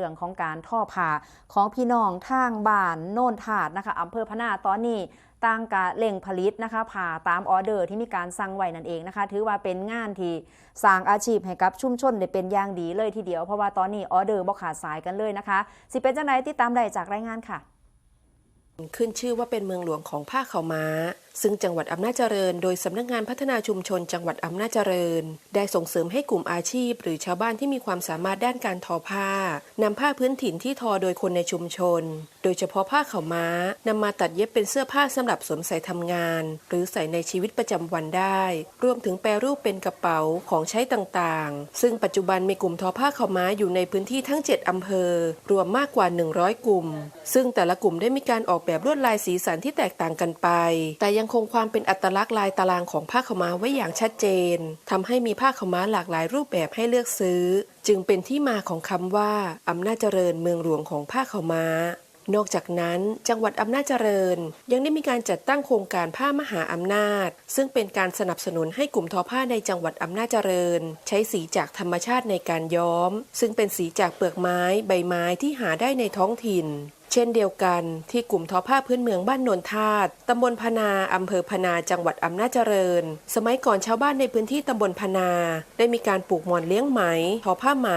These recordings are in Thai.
รื่องของการท่อผ้าของพี่น้องทางบ้านโน่นถาดนะคะอำเภอพนาตอนนี้ต่างกะเล่งผลิตนะคะผ่าตามออเดอร์ที่มีการสั่งไว้นั่นเองนะคะ ถือว่าเป็นงานที่สร้างอาชีพให้กับชุมชนได้เป็นอย่างดีเลยทีเดียวเพราะว่าตอนนี้ออเดอร์บ่ขาดสายกันเลยนะคะ สิเป็นจังไดติดตามได้จากรายงานค่ะ ขึ้นชื่อว่าเป็นเมืองหลวงของผ้าขาม้าซึ่งจังหวัดอำนาจเจริญ โดยสำนักงานพัฒนาชุมชน จังหวัดอำนาจเจริญ ได้ส่งเสริมให้กลุ่มอาชีพ หรือชาวบ้านที่มีความสามารถด้านการทอผ้านำผ้าพื้นถิ่นที่ทอโดยคนในชุมชน โดยเฉพาะผ้าขาวม้านำมาตัดเย็บเป็นเสื้อผ้าสำหรับสวมใส่ทำงาน หรือใส่ในชีวิตประจำวันได้ รวมถึงแปรรูปเป็นกระเป๋าของใช้ต่างๆ ซึ่งปัจจุบันมีกลุ่มทอผ้าขาวม้าอยู่ในพื้นที่ทั้ง 7อำเภอ รวมมากกว่า 100 กลุ่ม ซึ่งแต่ละกลุ่มได้มีการออกแบบลวดลายสีสันที่แตกต่างกันไปแต่ยังคงความเป็นอัตลักษณ์ลายตารางของผ้าขม้าไว้อย่างชัดเจนทำให้มีผ้าขม้าหลากหลายรูปแบบให้เลือกซื้อ จึงเป็นที่มาของคำว่าอำนาจเจริญเมืองหลวงของผ้าขม้านอกจากนั้นจังหวัดอำนาจเจริญ ยังได้มีการจัดตั้งโครงการผ้ามหาอำนาจ ซึ่งเป็นการสนับสนุนให้กลุ่มทอผ้าในจังหวัดอำนาจเจริญ ใช้สีจากธรรมชาติในการย้อม ซึ่งเป็นสีจากเปลือกไม้ ใบไม้ที่หาได้ในท้องถิ่น เช่นเดียวกันที่กลุ่มทอผ้าพื้นเมืองบ้านนนทาตตำบลพนา อำเภอพนา จังหวัดอำนาจเจริญ สมัยก่อนชาวบ้านในพื้นที่ตำบลพนา ได้มีการปลูกหมอนเลี้ยงไหม ทอผ้าไหม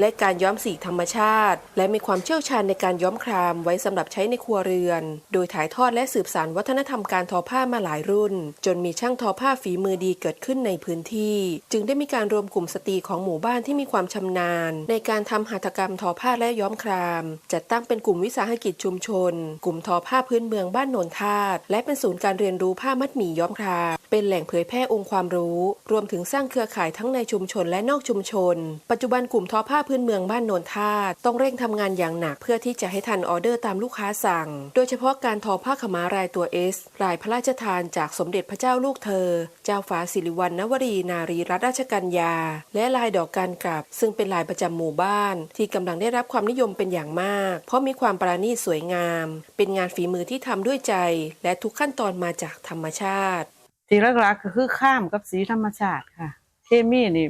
และการย้อมสีธรรมชาติ และมีความเชี่ยวชาญในการย้อมครามไว้สำหรับใช้ในครัวเรือน โดยถ่ายทอดและสืบสานวัฒนธรรมการทอผ้ามาหลายรุ่น จนมีช่างทอผ้าฝีมือดีเกิดขึ้นในพื้นที่ จึงได้มีการรวมกลุ่มสตรีของหมู่บ้านที่มีความชำนาญ ในการทำหัตถกรรมทอผ้าและย้อมคราม จัดตั้งเป็นกลุ่มวิสาหกิจชุมชน กลุ่มทอผ้าพื้นเมืองบ้านโนนทาตและเป็นศูนย์การเรียนรู้ผ้ามัดหมี่ย้อมครามเป็นแหล่งเผยแพร่องค์ความรู้ รวมถึงสร้างเครือข่ายทั้งในชุมชนและนอกชุมชน ปัจจุบันกลุ่มทอผ้าพื้นเมืองบ้านโนนทาตต้องเร่งทำงานอย่างหนักเพื่อที่จะให้ทันออเดอร์ตามลูกค้าสั่ง โดยเฉพาะการทอผ้าขมารายตัวเอสลายพระราชทานจากสมเด็จพระเจ้าลูกเธอ เจ้าฟ้าสิริวัณณวรีนารีรัตนราชกัญญา และลายดอกการกลับ ซึ่งเป็นลายประจำหมู่บ้าน ที่กำลังได้รับความนิยมเป็นอย่างมาก เพราะมีความปราณีตสวยงาม เป็นงานฝีมือที่ทำด้วยใจ และทุกขั้นตอนมาจากธรรมชาติสีหลักๆก็คือข้ามกับสีธรรมชาติค่ะเคมีนี่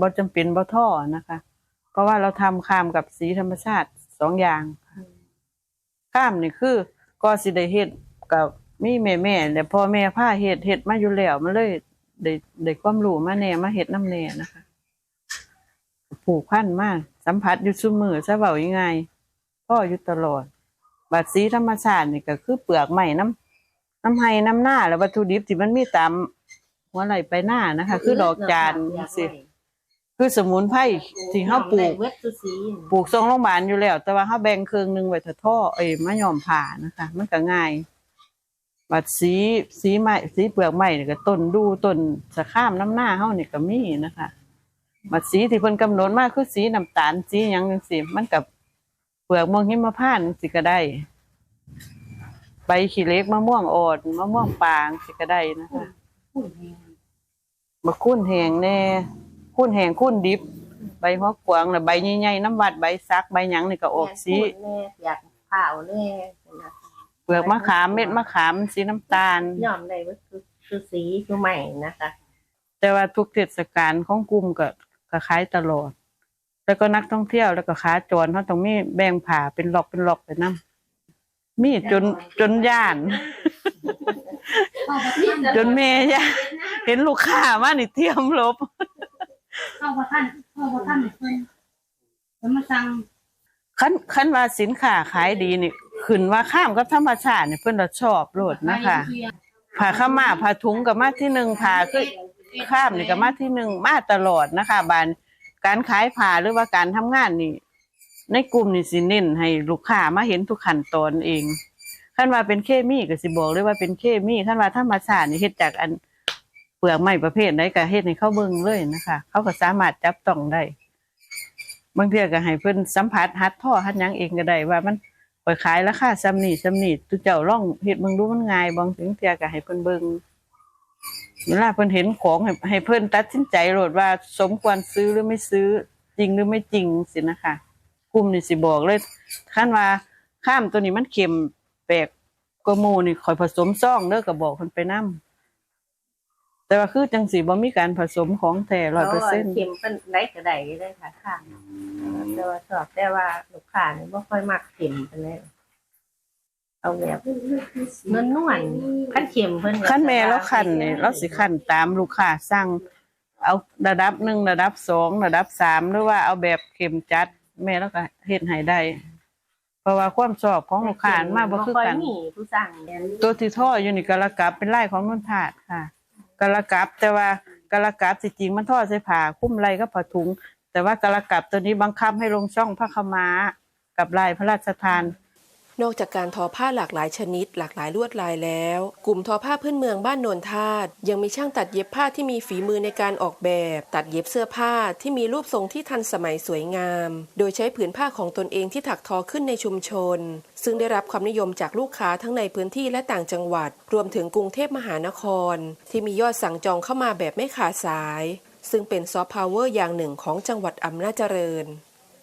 บ่จำเป็นบ่ท่อนะคะ เพราะว่าเราทำข้ามกับสีธรรมชาติสองอย่างข้ามนี่คือก็สิได้เฮ็ดกับมีแม่แม่ๆแต่พ่อแม่พาเฮ็ดเฮ็ดมาอยู่แล้วมันเลยได้ได้ความรู้มาแน่มาเฮ็ดน้ำแน่นะคะ ผูกพันมากสัมผัสอยู่ซุมือซะเว้ายังไง พ่ออยู่ตลอดบัดสีธรรมชาตินี่ก็คือเปลือกไม้น้ำน้ำไห้น้ำหน้าแล้ววัตถุดิบที่มันมีตามหัวไหลไปหน้านะคะ คือดอกจานสิคือสมุนไพรที่เขาปลูกเวทสุสีปลูกทรงโรงพยาบาลอยู่แล้ว แต่ว่าเขาแบ่งครึ่งหนึ่งไว้ถ้าท่อเอ้ยมะยอมผ่านะคะ มันก็ง่ายบัดสีสีไม้สีเปลือกไม้นี่ก็ต้นดูต้นสะข้ามน้ำหน้าเขานี่ก็มีนะคะบัดสีที่เพิ่นกำหนดมาคือสีน้ำตาลสีหยังจังซี่มันกับ เปลือกม่วงหิมพานต์สิก็ได้ ใบขี้เหล็กมะม่วงอ่อนมะม่วงปางสิก็ได้นะคะมะคุ้นแหงแน่คุ้นแหงคุ้นดิบ ใบหัวกวางแล้วใบใหญ่ๆน้ำวัดใบซักใบหยังนี่ก็ออกสีแน่อยากเผาแน่นะเปลือกมะขามเม็ดมะขามสีน้ำตาลยอมได้เวทสุสีคือใหม่นะคะ แต่ว่าทุกเทศกาลของกลุ่มก็ก็ขายตลอด แล้วก็นักท่องเที่ยวแล้วก็ขาจรเขาต้องมีแบ่งผ่าเป็นหลอกเป็นหลอกไปนํมีจนจนย่าน จนเมย่านเห็นลูกค้ามานี่เตรียมหลบเข้าพระท่านเข้าพระท่านเพิ่นแล้วมาสั่งคันคันว่าสินค้าขายดีนี่ขึ้นว่าข้ามกับธรรมชาตินี่เพิ่นละชอบโลดนะคะผ้าขาวมาผ้าถุงก็มาที่หนึ่งผ้าคือข้ามนี่ก็มาที่หนึ่งมาตลอดนะคะบาน การขายผ้าหรือว่าการทำงานนี่ ในกลุ่มนี่สิเน้นให้ลูกค้ามาเห็นทุกขั้นตอนเองคันว่าเป็นเคมีก็สิบอกเลยว่าเป็นเคมีคันว่าธรรมชาตินี่เฮ็ดจากอันเปลือกไม้ประเภทใดก็เฮ็ดให้เขาเบิ่งเลยนะคะ เขาก็สามารถจับต้องได้ บางเทื่อก็ให้เพิ่นสัมผัสหัดท่อหัดหยังเองก็ได้ว่ามันปล่อยขายราคาซ้ำนี่ซ้ำนี่ตุเจ้าลองเฮ็ดเบิ่งดูมันง่ายบางถึงเทื่อก็ให้เพิ่นเบิ่ง เวลาเพิ่นเห็นของให้ให้เพิ่นตัดสินใจโลดว่าสมควรซื้อหรือไม่ซื้อจริงหรือไม่จริงสินะคะกลุ่มนี่สิบอกเลยคันว่าข้ามตัวนี้มันเค็มแปลกกว่าหมู่นี่ข่อยผสมซ่องเด้อก็บบอกเพิ่นไปนํแต่ว่าคือจังสีบ่มีการผสมของแท้ร้อยเปอร์เซ็นต์เข็มเป็นได้ก็ได้เลยค่ะข้างแต่ว่าชอบแต่ว่าลูกค้านี่บ่ค่อยมักเข็มปานใด เอาแบบนวลนวลๆขั้นเข็มเพิ่นก็ขั้นแม่แล้วขั้นนี่เราสิขั้นตามลูกค้าสั่ง เอาระดับหนึ่งระดับสองระดับสามหรือว่าเอาแบบเข็มจัด แม่แล้วก็เฮ็ดให้ได้ เพราะว่าความชอบของลูกค้ามันมาบ่คือค่อยกันมีผู้สั่งตัวที่ท่ออยู่นี่กระกับเป็นลายของนนทาดค่ะกระกับแต่ว่ากระกับจริงๆมันท่อใส่ผ้าคลุ้มไหล่กับผ้าถุง แต่ว่ากระกับตัวนี้บังคับให้ลงช่องผ้าขาวม้ากับลายพระราชทาน นอกจากการทอผ้าหลากหลายชนิด หลากหลายลวดลายแล้ว กลุ่มทอผ้าพื้นเมืองบ้านโนนทาดยังมีช่างตัดเย็บผ้าที่มีฝีมือในการออกแบบ ตัดเย็บเสื้อผ้าที่มีรูปทรงที่ทันสมัยสวยงาม โดยใช้ผืนผ้าของตนเองที่ถักทอขึ้นในชุมชน ซึ่งได้รับความนิยมจากลูกค้าทั้งในพื้นที่และต่างจังหวัด รวมถึงกรุงเทพมหานคร ที่มียอดสั่งจองเข้ามาแบบไม่ขาดสาย ซึ่งเป็นซอฟต์พาวเวอร์อย่างหนึ่งของจังหวัดอำนาจเจริญ